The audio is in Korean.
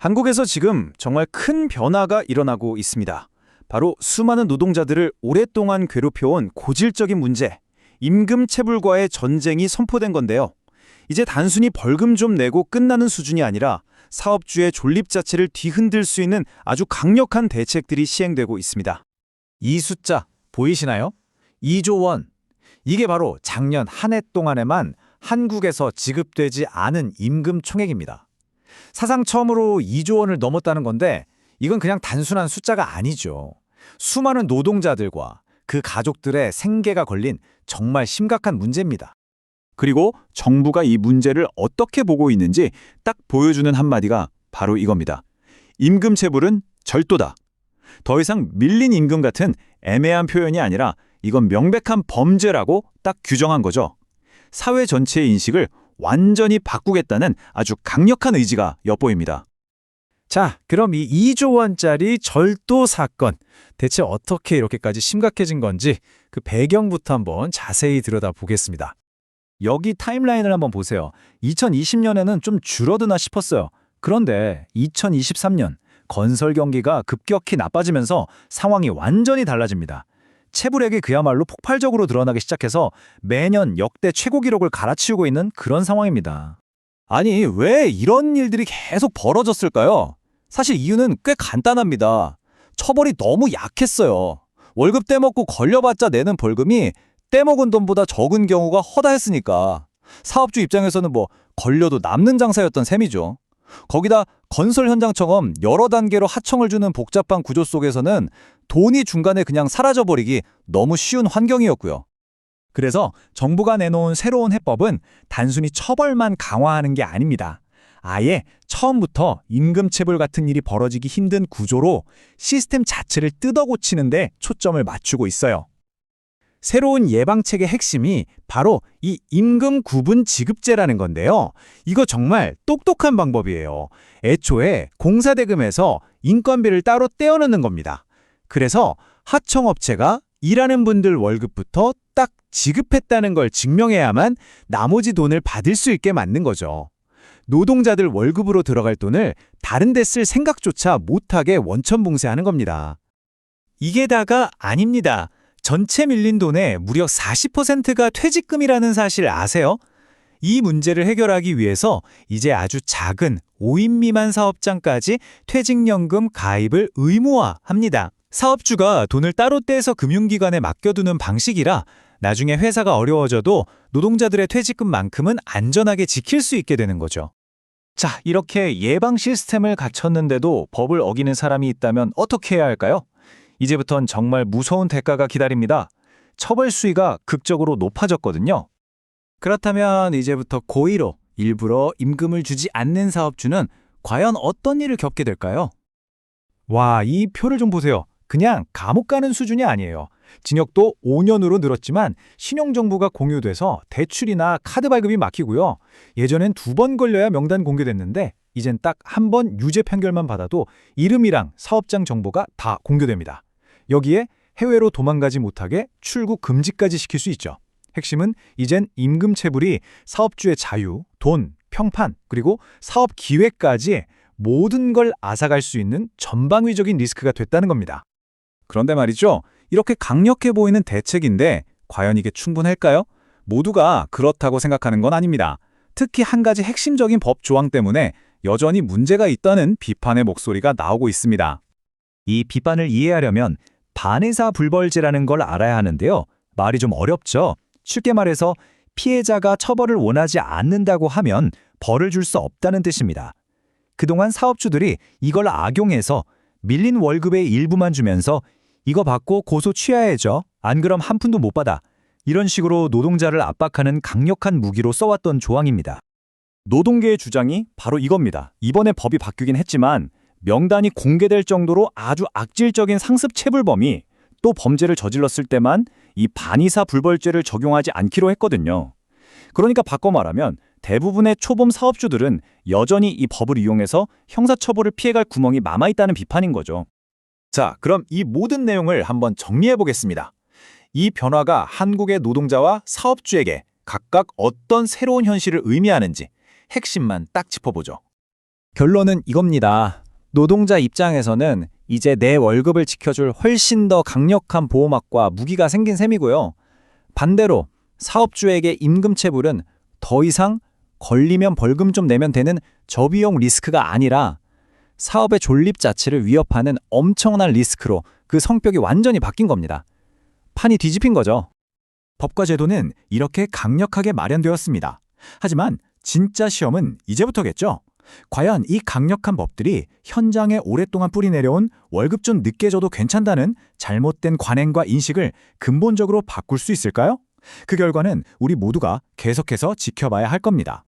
한국에서 지금 정말 큰 변화가 일어나고 있습니다. 바로 수많은 노동자들을 오랫동안 괴롭혀온 고질적인 문제, 임금 체불과의 전쟁이 선포된 건데요. 이제 단순히 벌금 좀 내고 끝나는 수준이 아니라 사업주의 존립 자체를 뒤흔들 수 있는 아주 강력한 대책들이 시행되고 있습니다. 이 숫자 보이시나요? 2조 원. 이게 바로 작년 한 해 동안에만 한국에서 지급되지 않은 임금 총액입니다. 사상 처음으로 2조 원을 넘었다는 건데 이건 그냥 단순한 숫자가 아니죠. 수많은 노동자들과 그 가족들의 생계가 걸린 정말 심각한 문제입니다. 그리고 정부가 이 문제를 어떻게 보고 있는지 딱 보여주는 한마디가 바로 이겁니다. 임금 체불은 절도다. 더 이상 밀린 임금 같은 애매한 표현이 아니라 이건 명백한 범죄라고 딱 규정한 거죠. 사회 전체의 인식을 완전히 바꾸겠다는 아주 강력한 의지가 엿보입니다. 자, 그럼 이 2조 원짜리 절도 사건 대체 어떻게 이렇게까지 심각해진 건지 그 배경부터 한번 자세히 들여다보겠습니다. 여기 타임라인을 한번 보세요. 2020년에는 좀 줄어드나 싶었어요. 그런데 2023년 건설 경기가 급격히 나빠지면서 상황이 완전히 달라집니다. 체불액이 그야말로 폭발적으로 드러나기 시작해서 매년 역대 최고 기록을 갈아치우고 있는 그런 상황입니다. 아니, 왜 이런 일들이 계속 벌어졌을까요? 사실 이유는 꽤 간단합니다. 처벌이 너무 약했어요. 월급 떼먹고 걸려봤자 내는 벌금이 떼먹은 돈보다 적은 경우가 허다했으니까 사업주 입장에서는 뭐 걸려도 남는 장사였던 셈이죠. 거기다 건설 현장처럼 여러 단계로 하청을 주는 복잡한 구조 속에서는 돈이 중간에 그냥 사라져버리기 너무 쉬운 환경이었고요. 그래서 정부가 내놓은 새로운 해법은 단순히 처벌만 강화하는 게 아닙니다. 아예 처음부터 임금체불 같은 일이 벌어지기 힘든 구조로 시스템 자체를 뜯어고치는데 초점을 맞추고 있어요. 새로운 예방책의 핵심이 바로 이 임금 구분 지급제라는 건데요. 이거 정말 똑똑한 방법이에요. 애초에 공사대금에서 인건비를 따로 떼어넣는 겁니다. 그래서 하청업체가 일하는 분들 월급부터 딱 지급했다는 걸 증명해야만 나머지 돈을 받을 수 있게 만든 거죠. 노동자들 월급으로 들어갈 돈을 다른 데 쓸 생각조차 못하게 원천 봉쇄하는 겁니다. 이게 다가 아닙니다. 전체 밀린 돈의 무려 40%가 퇴직금이라는 사실 아세요? 이 문제를 해결하기 위해서 이제 아주 작은 5인 미만 사업장까지 퇴직연금 가입을 의무화합니다. 사업주가 돈을 따로 떼서 금융기관에 맡겨두는 방식이라 나중에 회사가 어려워져도 노동자들의 퇴직금만큼은 안전하게 지킬 수 있게 되는 거죠. 자, 이렇게 예방 시스템을 갖췄는데도 법을 어기는 사람이 있다면 어떻게 해야 할까요? 이제부턴 정말 무서운 대가가 기다립니다. 처벌 수위가 극적으로 높아졌거든요. 그렇다면 이제부터 고의로 일부러 임금을 주지 않는 사업주는 과연 어떤 일을 겪게 될까요? 와, 이 표를 좀 보세요. 그냥 감옥 가는 수준이 아니에요. 징역도 5년으로 늘었지만 신용정보가 공유돼서 대출이나 카드 발급이 막히고요. 예전엔 두 번 걸려야 명단 공개됐는데 이젠 딱 한 번 유죄 판결만 받아도 이름이랑 사업장 정보가 다 공개됩니다. 여기에 해외로 도망가지 못하게 출국 금지까지 시킬 수 있죠. 핵심은 이젠 임금 체불이 사업주의 자유, 돈, 평판, 그리고 사업 기회까지 모든 걸 앗아갈 수 있는 전방위적인 리스크가 됐다는 겁니다. 그런데 말이죠. 이렇게 강력해 보이는 대책인데 과연 이게 충분할까요? 모두가 그렇다고 생각하는 건 아닙니다. 특히 한 가지 핵심적인 법 조항 때문에 여전히 문제가 있다는 비판의 목소리가 나오고 있습니다. 이 비판을 이해하려면 반의사 불벌제라는 걸 알아야 하는데요. 말이 좀 어렵죠. 쉽게 말해서 피해자가 처벌을 원하지 않는다고 하면 벌을 줄 수 없다는 뜻입니다. 그동안 사업주들이 이걸 악용해서 밀린 월급의 일부만 주면서 이거 받고 고소 취하해줘. 안 그럼 한 푼도 못 받아. 이런 식으로 노동자를 압박하는 강력한 무기로 써왔던 조항입니다. 노동계의 주장이 바로 이겁니다. 이번에 법이 바뀌긴 했지만 명단이 공개될 정도로 아주 악질적인 상습 체불범이 또 범죄를 저질렀을 때만 이 반의사 불벌죄를 적용하지 않기로 했거든요. 그러니까 바꿔 말하면 대부분의 초범 사업주들은 여전히 이 법을 이용해서 형사처벌을 피해갈 구멍이 남아있다는 비판인 거죠. 자, 그럼 이 모든 내용을 한번 정리해 보겠습니다. 이 변화가 한국의 노동자와 사업주에게 각각 어떤 새로운 현실을 의미하는지 핵심만 딱 짚어보죠. 결론은 이겁니다. 노동자 입장에서는 이제 내 월급을 지켜줄 훨씬 더 강력한 보호막과 무기가 생긴 셈이고요. 반대로 사업주에게 임금 체불은 더 이상 걸리면 벌금 좀 내면 되는 저비용 리스크가 아니라 사업의 존립 자체를 위협하는 엄청난 리스크로 그 성격이 완전히 바뀐 겁니다. 판이 뒤집힌 거죠. 법과 제도는 이렇게 강력하게 마련되었습니다. 하지만 진짜 시험은 이제부터겠죠. 과연 이 강력한 법들이 현장에 오랫동안 뿌리 내려온 월급 좀 늦게 줘도 괜찮다는 잘못된 관행과 인식을 근본적으로 바꿀 수 있을까요? 그 결과는 우리 모두가 계속해서 지켜봐야 할 겁니다.